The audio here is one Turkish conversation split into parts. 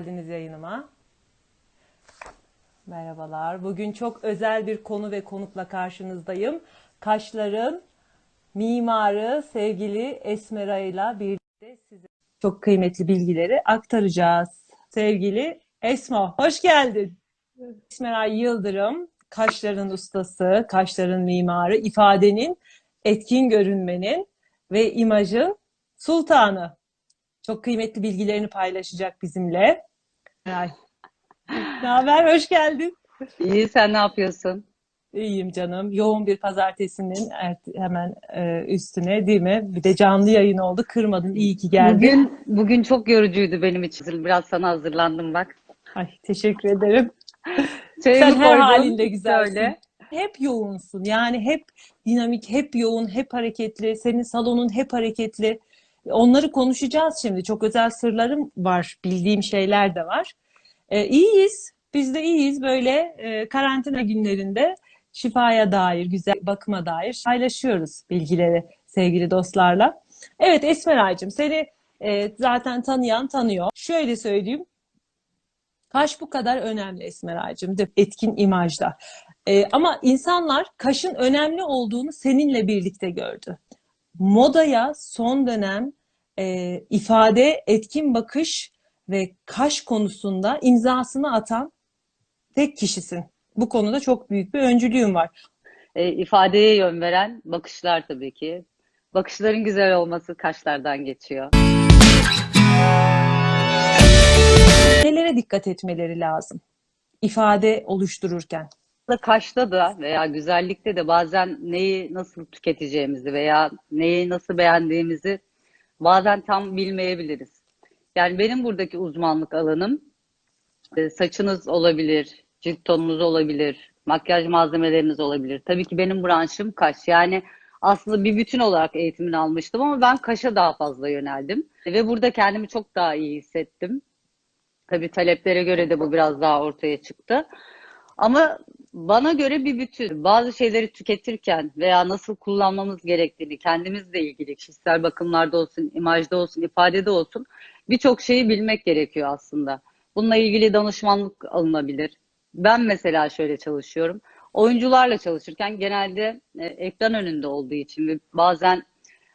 geldiniz yayınıma. Merhabalar. Bugün çok özel bir konu ve konukla karşınızdayım. Kaşların mimarı sevgili Esmera ile birlikte size çok kıymetli bilgileri aktaracağız. Sevgili Esma, hoş geldin. Esmera Yıldırım, kaşların ustası, kaşların mimarı, ifadenin, etkin görünmenin ve imajın sultanı. Çok kıymetli bilgilerini paylaşacak bizimle. Ay. Ne haber? Hoş geldin. İyi sen ne yapıyorsun? İyiyim canım. Yoğun bir pazartesinin hemen e, üstüne değil mi? Bir de canlı yayın oldu. Kırmadın. İyi ki geldin. Bugün bugün çok yorucuydu benim için. Biraz sana hazırlandım bak. Ay, teşekkür ederim. Çayımı Sen her halinde güzelsin. Söyle. Hep yoğunsun. Yani hep dinamik, hep yoğun, hep hareketli. Senin salonun hep hareketli. Onları konuşacağız şimdi. Çok özel sırlarım var. Bildiğim şeyler de var. Ee, iyiyiz. Biz de iyiyiz. Böyle e, karantina günlerinde şifaya dair, güzel bakıma dair paylaşıyoruz bilgileri sevgili dostlarla. Evet Esmeraycığım seni e, zaten tanıyan tanıyor. Şöyle söyleyeyim. Kaş bu kadar önemli Esmeraycığım, etkin imajda. Ee, ama insanlar kaşın önemli olduğunu seninle birlikte gördü. Modaya son dönem e, ifade, etkin bakış ve kaş konusunda imzasını atan tek kişisin. Bu konuda çok büyük bir öncülüğün var. E, ifadeye yön veren bakışlar tabii ki. Bakışların güzel olması kaşlardan geçiyor. Nelere dikkat etmeleri lazım ifade oluştururken? Kaşta da veya güzellikte de bazen neyi nasıl tüketeceğimizi veya neyi nasıl beğendiğimizi bazen tam bilmeyebiliriz. Yani benim buradaki uzmanlık alanım e, saçınız olabilir, cilt tonunuz olabilir, makyaj malzemeleriniz olabilir. Tabii ki benim branşım kaş. Yani aslında bir bütün olarak eğitimini almıştım ama ben kaşa daha fazla yöneldim. Ve burada kendimi çok daha iyi hissettim. Tabii taleplere göre de bu biraz daha ortaya çıktı. Ama bana göre bir bütün. Bazı şeyleri tüketirken veya nasıl kullanmamız gerektiğini kendimizle ilgili kişisel bakımlarda olsun, imajda olsun, ifadede olsun birçok şeyi bilmek gerekiyor aslında. Bununla ilgili danışmanlık alınabilir. Ben mesela şöyle çalışıyorum. Oyuncularla çalışırken genelde e, ekran önünde olduğu için ve bazen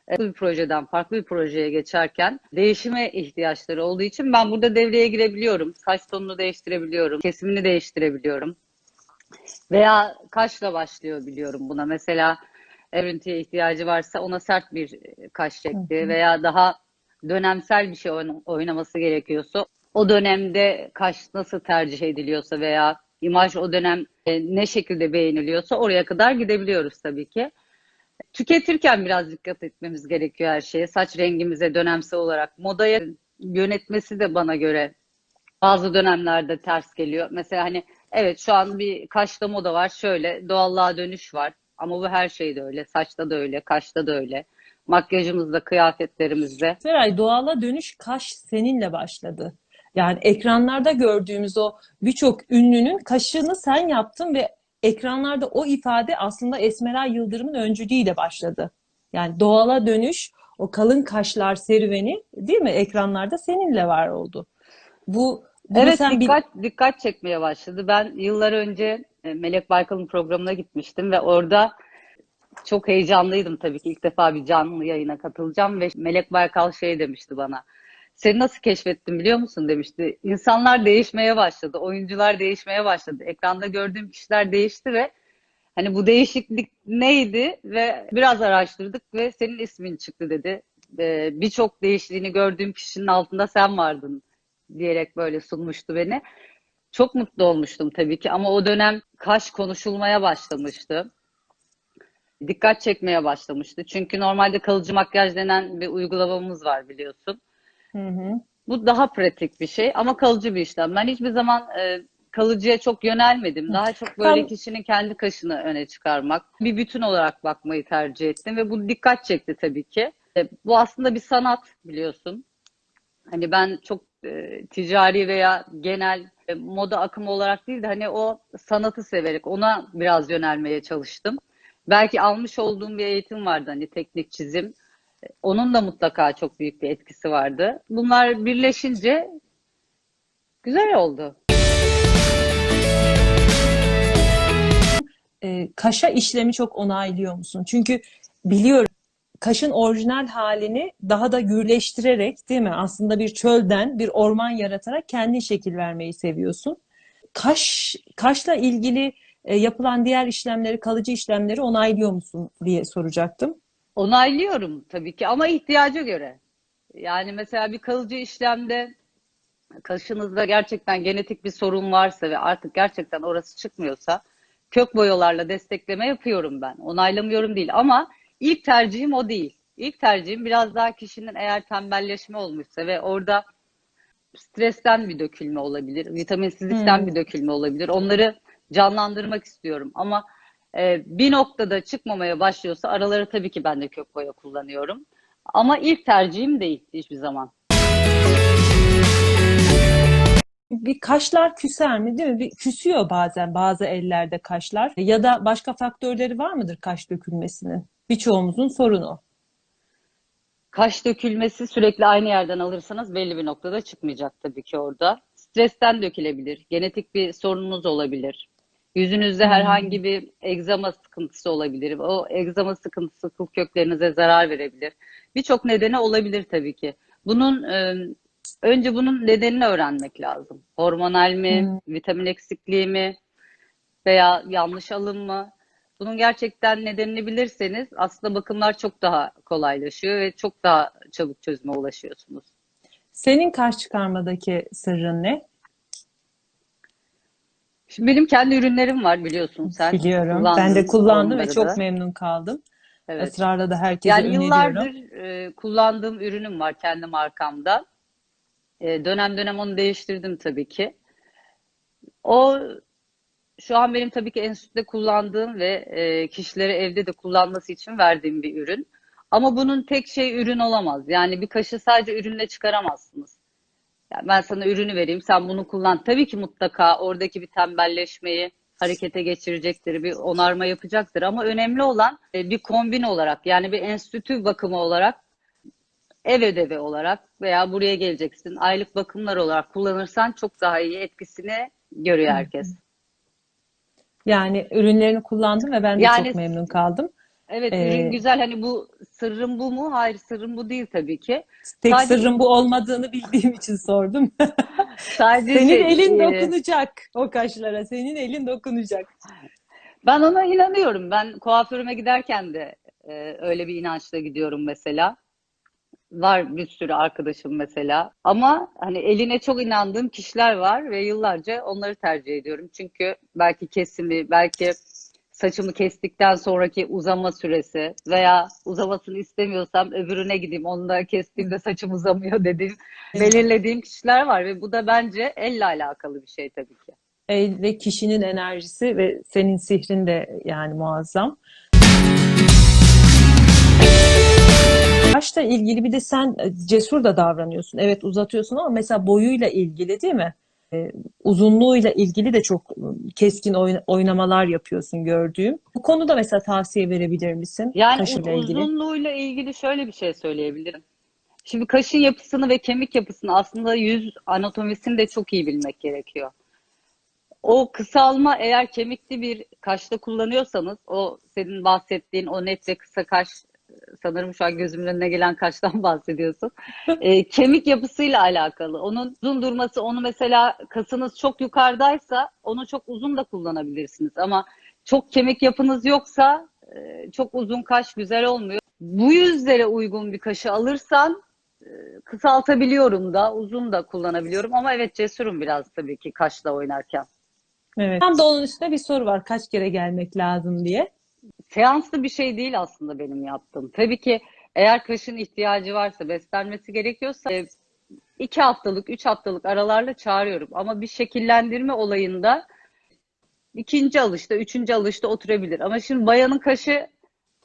bir projeden farklı bir projeye geçerken değişime ihtiyaçları olduğu için ben burada devreye girebiliyorum. Saç tonunu değiştirebiliyorum, kesimini değiştirebiliyorum. Veya kaşla başlıyor biliyorum buna. Mesela örüntüye ihtiyacı varsa ona sert bir kaş şekli veya daha dönemsel bir şey oyn- oynaması gerekiyorsa o dönemde kaş nasıl tercih ediliyorsa veya imaj o dönem e, ne şekilde beğeniliyorsa oraya kadar gidebiliyoruz tabii ki. Tüketirken biraz dikkat etmemiz gerekiyor her şeye. Saç rengimize dönemsel olarak modaya yönetmesi de bana göre bazı dönemlerde ters geliyor. Mesela hani evet şu an bir kaşta moda var şöyle doğallığa dönüş var ama bu her şeyde öyle. Saçta da öyle, kaşta da öyle. Makyajımızda, kıyafetlerimizde. Seray doğala dönüş kaş seninle başladı. Yani ekranlarda gördüğümüz o birçok ünlünün kaşını sen yaptın ve ekranlarda o ifade aslında Esmeray Yıldırım'ın öncülüğüyle başladı. Yani doğala dönüş, o kalın kaşlar serüveni değil mi? Ekranlarda seninle var oldu. Bu Evet sen bil- dikkat dikkat çekmeye başladı. Ben yıllar önce e, Melek Baykal'ın programına gitmiştim ve orada çok heyecanlıydım tabii ki ilk defa bir canlı yayına katılacağım ve Melek Baykal şey demişti bana. Seni nasıl keşfettim biliyor musun demişti. İnsanlar değişmeye başladı, oyuncular değişmeye başladı. Ekranda gördüğüm kişiler değişti ve hani bu değişiklik neydi ve biraz araştırdık ve senin ismin çıktı dedi. Ee, Birçok değiştiğini gördüğüm kişinin altında sen vardın diyerek böyle sunmuştu beni. Çok mutlu olmuştum tabii ki ama o dönem kaş konuşulmaya başlamıştı. Dikkat çekmeye başlamıştı. Çünkü normalde kalıcı makyaj denen bir uygulamamız var biliyorsun. Hı hı. Bu daha pratik bir şey ama kalıcı bir işlem. Ben hiçbir zaman e, kalıcıya çok yönelmedim. Daha çok böyle Tam- kişinin kendi kaşını öne çıkarmak, bir bütün olarak bakmayı tercih ettim ve bu dikkat çekti tabii ki. E, bu aslında bir sanat biliyorsun. Hani ben çok e, ticari veya genel e, moda akımı olarak değil de hani o sanatı severek ona biraz yönelmeye çalıştım. Belki almış olduğum bir eğitim vardı hani teknik çizim. Onun da mutlaka çok büyük bir etkisi vardı. Bunlar birleşince güzel oldu. e, kaşa işlemi çok onaylıyor musun? Çünkü biliyorum kaşın orijinal halini daha da gürleştirerek değil mi? Aslında bir çölden bir orman yaratarak kendin şekil vermeyi seviyorsun. Kaş kaşla ilgili e, yapılan diğer işlemleri, kalıcı işlemleri onaylıyor musun diye soracaktım. Onaylıyorum tabii ki ama ihtiyaca göre. Yani mesela bir kalıcı işlemde kaşınızda gerçekten genetik bir sorun varsa ve artık gerçekten orası çıkmıyorsa kök boyalarla destekleme yapıyorum ben. Onaylamıyorum değil ama ilk tercihim o değil. İlk tercihim biraz daha kişinin eğer tembelleşme olmuşsa ve orada stresten bir dökülme olabilir, vitaminsizlikten Hmm. bir dökülme olabilir. Onları canlandırmak istiyorum ama e, bir noktada çıkmamaya başlıyorsa araları tabii ki ben de kök boya kullanıyorum. Ama ilk tercihim değil hiçbir zaman. Bir kaşlar küser mi değil mi? Bir küsüyor bazen bazı ellerde kaşlar. Ya da başka faktörleri var mıdır kaş dökülmesinin? Birçoğumuzun sorunu. Kaş dökülmesi sürekli aynı yerden alırsanız belli bir noktada çıkmayacak tabii ki orada. Stresten dökülebilir, genetik bir sorununuz olabilir. Yüzünüzde herhangi bir egzama sıkıntısı olabilir. O egzama sıkıntısı kıl köklerinize zarar verebilir. Birçok nedeni olabilir tabii ki. Bunun önce bunun nedenini öğrenmek lazım. Hormonal mi, vitamin eksikliği mi veya yanlış alım mı? Bunun gerçekten nedenini bilirseniz aslında bakımlar çok daha kolaylaşıyor ve çok daha çabuk çözüme ulaşıyorsunuz. Senin kaş çıkarmadaki sırrın ne? Şimdi benim kendi ürünlerim var biliyorsun sen. Biliyorum. Ben de kullandım ve çok da. memnun kaldım. Evet. Israrla da herkese Yani öneriyorum. yıllardır e, kullandığım ürünüm var kendi markamda. E, dönem dönem onu değiştirdim tabii ki. O şu an benim tabii ki enstitüde kullandığım ve e, kişilere evde de kullanması için verdiğim bir ürün. Ama bunun tek şey ürün olamaz. Yani bir kaşı sadece ürünle çıkaramazsınız. Yani ben sana ürünü vereyim, sen bunu kullan. Tabii ki mutlaka oradaki bir tembelleşmeyi harekete geçirecektir, bir onarma yapacaktır. Ama önemli olan e, bir kombin olarak, yani bir enstitü bakımı olarak, ev ödevi olarak veya buraya geleceksin, aylık bakımlar olarak kullanırsan çok daha iyi etkisini görüyor herkes. Yani ürünlerini kullandım ve ben de Yani- çok memnun kaldım. Evet, Ee, ürün güzel. Hani bu sırrım bu mu? Hayır, sırrım bu değil tabii ki. Tek Sadece- sırrın bu olmadığını bildiğim için sordum. Sadece Senin şey, elin e, dokunacak o kaşlara. Senin elin dokunacak. Ben ona inanıyorum. Ben kuaförüme giderken de e, öyle bir inançla gidiyorum mesela. Var bir sürü arkadaşım mesela. Ama hani eline çok inandığım kişiler var ve yıllarca onları tercih ediyorum. Çünkü belki kesimi, belki saçımı kestikten sonraki uzama süresi veya uzamasını istemiyorsam öbürüne gideyim. Onu da kestiğimde saçım uzamıyor dediğim, belirlediğim kişiler var ve bu da bence elle alakalı bir şey tabii ki. El ve kişinin enerjisi ve senin sihrin de yani muazzam. Kaşla ilgili bir de sen e, cesur da davranıyorsun. Evet uzatıyorsun ama mesela boyuyla ilgili değil mi? Ee, uzunluğuyla ilgili de çok e, keskin oyna- oynamalar yapıyorsun gördüğüm. Bu konuda mesela tavsiye verebilir misin? Yani Kaşıyla ilgili. uzunluğuyla ilgili şöyle bir şey söyleyebilirim. Şimdi kaşın yapısını ve kemik yapısını aslında yüz anatomisini de çok iyi bilmek gerekiyor. O kısalma eğer kemikli bir kaşta kullanıyorsanız o senin bahsettiğin o net ve kısa kaş sanırım şu an gözümün önüne gelen kaştan bahsediyorsun. E, kemik yapısıyla alakalı. Onun uzun durması onu mesela kasınız çok yukarıdaysa onu çok uzun da kullanabilirsiniz ama çok kemik yapınız yoksa e, çok uzun kaş güzel olmuyor. Bu yüzlere uygun bir kaşı alırsan e, kısaltabiliyorum da uzun da kullanabiliyorum ama evet cesurum biraz tabii ki kaşla oynarken. Evet. Tam da onun üstüne bir soru var. Kaç kere gelmek lazım diye. Seanslı bir şey değil aslında benim yaptığım. Tabii ki eğer kaşın ihtiyacı varsa, beslenmesi gerekiyorsa e, iki haftalık, üç haftalık aralarla çağırıyorum. Ama bir şekillendirme olayında ikinci alışta, üçüncü alışta oturabilir. Ama şimdi bayanın kaşı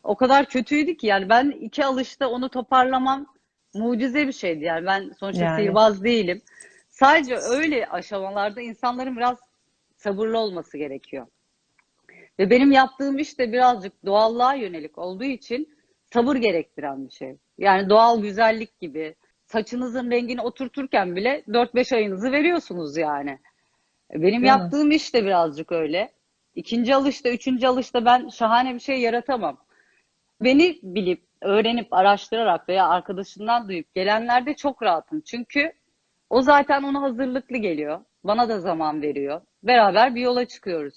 o kadar kötüydü ki yani ben iki alışta onu toparlamam mucize bir şeydi. Yani ben sonuçta Yani. sihirbaz değilim. Sadece öyle aşamalarda insanların biraz sabırlı olması gerekiyor. Ve benim yaptığım iş de birazcık doğallığa yönelik olduğu için sabır gerektiren bir şey. Yani doğal güzellik gibi saçınızın rengini oturturken bile 4-5 ayınızı veriyorsunuz yani. Benim Değil mi? yaptığım iş de birazcık öyle. İkinci alışta, üçüncü alışta ben şahane bir şey yaratamam. Beni bilip, öğrenip, araştırarak veya arkadaşından duyup gelenlerde çok rahatım. Çünkü o zaten ona hazırlıklı geliyor. Bana da zaman veriyor. Beraber bir yola çıkıyoruz.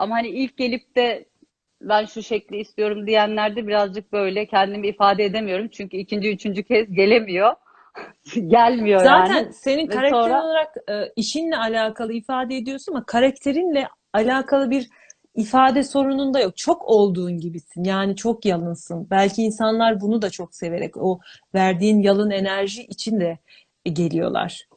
Ama hani ilk gelip de ben şu şekli istiyorum diyenlerde birazcık böyle kendimi ifade edemiyorum. Çünkü ikinci, üçüncü kez gelemiyor. Gelmiyor Zaten yani. senin Ve karakter sonra- olarak e, işinle alakalı ifade ediyorsun ama karakterinle alakalı bir ifade sorunun da yok. Çok olduğun gibisin. Yani çok yalınsın. Belki insanlar bunu da çok severek o verdiğin yalın enerji için de geliyorlar.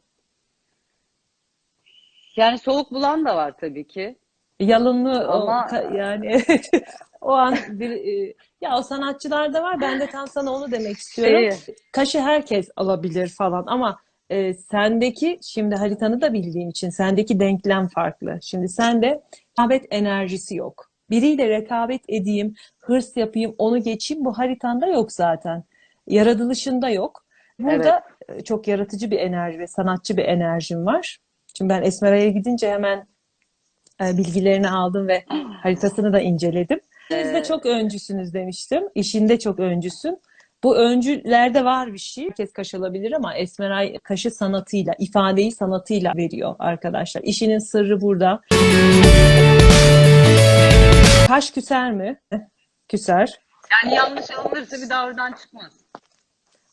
Yani soğuk bulan da var tabii ki. Yalınlı o Ama- ka- yani o an bir e, ya o sanatçılarda var. Ben de tam sana onu demek istiyorum. Şeyi, Kaşı herkes alabilir falan ama e, sendeki şimdi haritanı da bildiğim için sendeki denklem farklı. Şimdi sende rekabet enerjisi yok. Biriyle rekabet edeyim, hırs yapayım, onu geçeyim bu haritanda yok zaten. Yaratılışında yok. Burada e, çok yaratıcı bir enerji ve sanatçı bir enerjim var. Şimdi ben Esmera'ya gidince hemen bilgilerini aldım ve haritasını da inceledim. Siz de çok öncüsünüz demiştim. İşinde çok öncüsün. Bu öncülerde var bir şey. Herkes kaş alabilir ama Esmeray kaşı sanatıyla, ifadeyi sanatıyla veriyor arkadaşlar. İşinin sırrı burada. Kaş küser mi? Küser. Yani yanlış alınırsa bir daha oradan çıkmaz.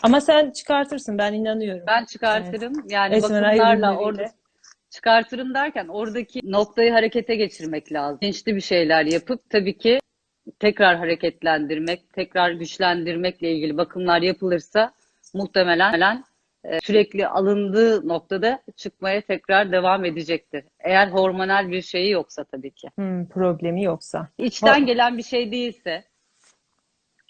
Ama sen çıkartırsın ben inanıyorum. Ben çıkartırım. Yani Esmeray bakımlarla orada çıkartırım derken oradaki noktayı harekete geçirmek lazım. Bilinçli bir şeyler yapıp tabii ki tekrar hareketlendirmek, tekrar güçlendirmekle ilgili bakımlar yapılırsa muhtemelen e, sürekli alındığı noktada çıkmaya tekrar devam edecektir. Eğer hormonal bir şeyi yoksa tabii ki. Hmm, problemi yoksa. İçten gelen bir şey değilse,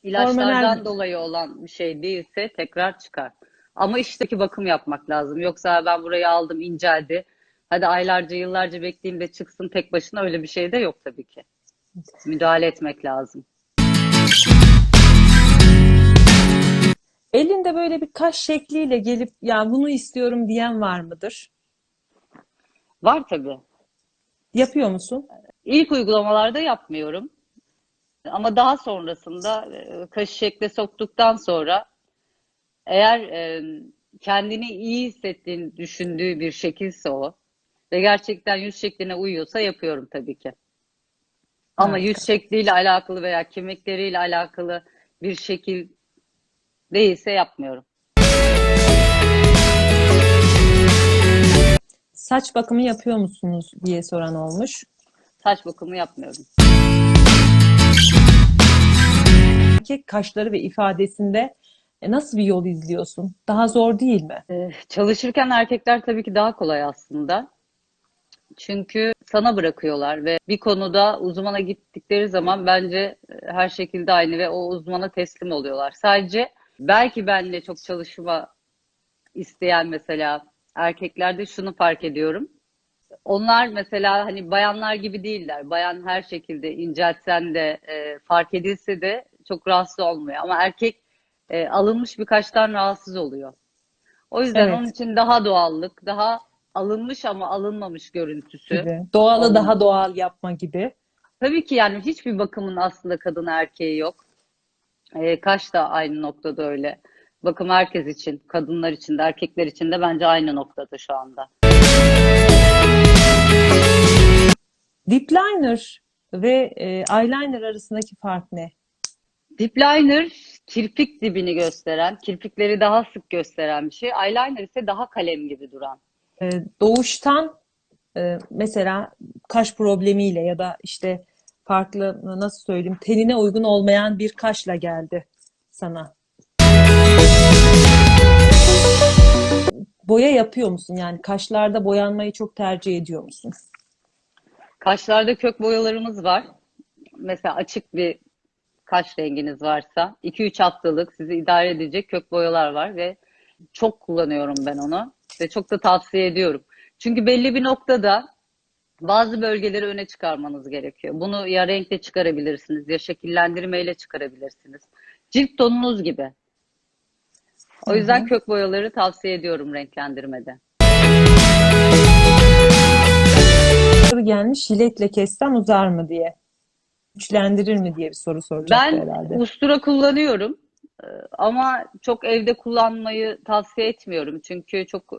ilaçlardan Hormonal- dolayı olan bir şey değilse tekrar çıkar. Ama işteki bakım yapmak lazım. Yoksa ben burayı aldım inceldi. Hadi aylarca yıllarca bekleyeyim de çıksın tek başına öyle bir şey de yok tabii ki. Müdahale etmek lazım. Elinde böyle bir kaş şekliyle gelip ya bunu istiyorum diyen var mıdır? Var tabii. Yapıyor musun? İlk uygulamalarda yapmıyorum. Ama daha sonrasında e, kaşı şekle soktuktan sonra eğer e, kendini iyi hissettiğini düşündüğü bir şekilse o ve gerçekten yüz şekline uyuyorsa yapıyorum tabii ki. Ama Harika. yüz şekliyle alakalı veya kemikleriyle alakalı bir şekil değilse yapmıyorum. Saç bakımı yapıyor musunuz diye soran olmuş. Saç bakımı yapmıyorum. Erkek kaşları ve ifadesinde e, nasıl bir yol izliyorsun? Daha zor değil mi? Ee, Çalışırken erkekler tabii ki daha kolay aslında. Çünkü sana bırakıyorlar ve bir konuda uzmana gittikleri zaman bence e, her şekilde aynı ve o uzmana teslim oluyorlar. Sadece belki benimle çok çalışma isteyen mesela erkeklerde şunu fark ediyorum. Onlar mesela hani bayanlar gibi değiller. Bayan her şekilde inceltsen de e, fark edilse de çok rahatsız olmuyor. Ama erkek e, alınmış birkaçtan rahatsız oluyor. O yüzden Evet. onun için daha doğallık, daha alınmış ama alınmamış görüntüsü. Gibi. Doğalı Olmalı. daha doğal yapma gibi. Tabii ki yani hiçbir bakımın aslında kadın erkeği yok. E, kaş da aynı noktada öyle. Bakım herkes için, kadınlar için de, erkekler için de bence aynı noktada şu anda. Lip liner ve e, eyeliner arasındaki fark ne? Lip liner kirpik dibini gösteren, kirpikleri daha sık gösteren bir şey. Eyeliner ise daha kalem gibi duran. E, doğuştan e, mesela kaş problemiyle ya da işte farklı nasıl söyleyeyim tenine uygun olmayan bir kaşla geldi sana. Boya yapıyor musun? Yani kaşlarda boyanmayı çok tercih ediyor musun? Kaşlarda kök boyalarımız var. Mesela açık bir kaş renginiz varsa 2-3 haftalık sizi idare edecek kök boyalar var ve çok kullanıyorum ben onu. Ve çok da tavsiye ediyorum. Çünkü belli bir noktada bazı bölgeleri öne çıkarmanız gerekiyor. Bunu ya renkle çıkarabilirsiniz ya şekillendirmeyle çıkarabilirsiniz. Cilt tonunuz gibi. O yüzden kök boyaları tavsiye ediyorum renklendirmede. Soru gelmiş jiletle kessem uzar mı diye. Güçlendirir mi diye bir soru soracaktı Ben herhalde. ustura kullanıyorum ama çok evde kullanmayı tavsiye etmiyorum. Çünkü çok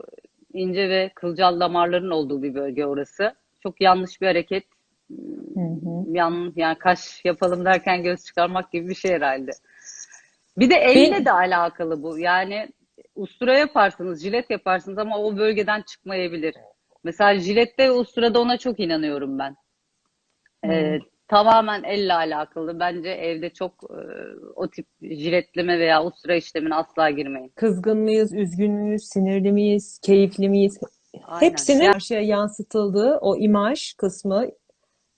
ince ve kılcal damarların olduğu bir bölge orası. Çok yanlış bir hareket. Hı hı. Yan, yani kaş yapalım derken göz çıkarmak gibi bir şey herhalde. Bir de elle de alakalı bu. Yani ustura yaparsınız, jilet yaparsınız ama o bölgeden çıkmayabilir. Mesela jilette ve usturada ona çok inanıyorum ben. Ee, tamamen elle alakalı. Bence evde çok e, o tip jiletleme veya ustura işlemine asla girmeyin. Kızgın mıyız, üzgün müyüz, sinirli miyiz, keyifli miyiz? Aynen. Hepsinin karşıya yansıtıldığı o imaj kısmı,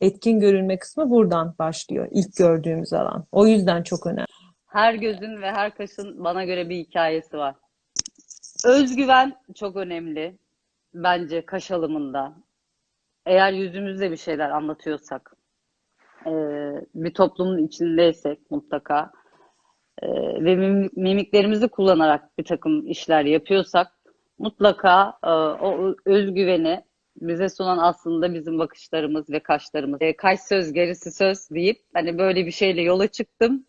etkin görünme kısmı buradan başlıyor. İlk gördüğümüz alan. O yüzden çok önemli. Her gözün ve her kaşın bana göre bir hikayesi var. Özgüven çok önemli bence kaş alımında. Eğer yüzümüzde bir şeyler anlatıyorsak, eee, bir toplumun içindeysek mutlaka eee, ve mimik- mimiklerimizi kullanarak bir takım işler yapıyorsak mutlaka eee, o özgüveni bize sunan aslında bizim bakışlarımız ve kaşlarımız. E, kaş söz gerisi söz deyip hani böyle bir şeyle yola çıktım.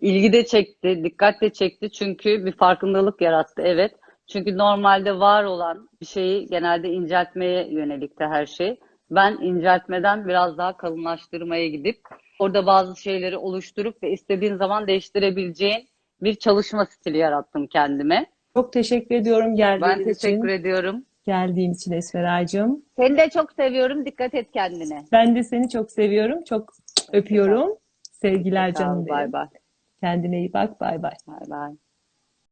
İlgi de çekti, dikkat de çekti çünkü bir farkındalık yarattı evet. Çünkü normalde var olan bir şeyi genelde inceltmeye yönelikti her şey. Ben inceltmeden biraz daha kalınlaştırmaya gidip orada bazı şeyleri oluşturup ve istediğin zaman değiştirebileceğin bir çalışma stili yarattım kendime. Çok teşekkür ediyorum Ben geldiğiniz için. teşekkür ediyorum. Geldiğin için Esmeraycığım. Seni de çok seviyorum. Dikkat et kendine. Ben de seni çok seviyorum. Çok öpüyorum. Sevgiler canım Bay bay. Kendine iyi bak. Bay bay. Bay bay.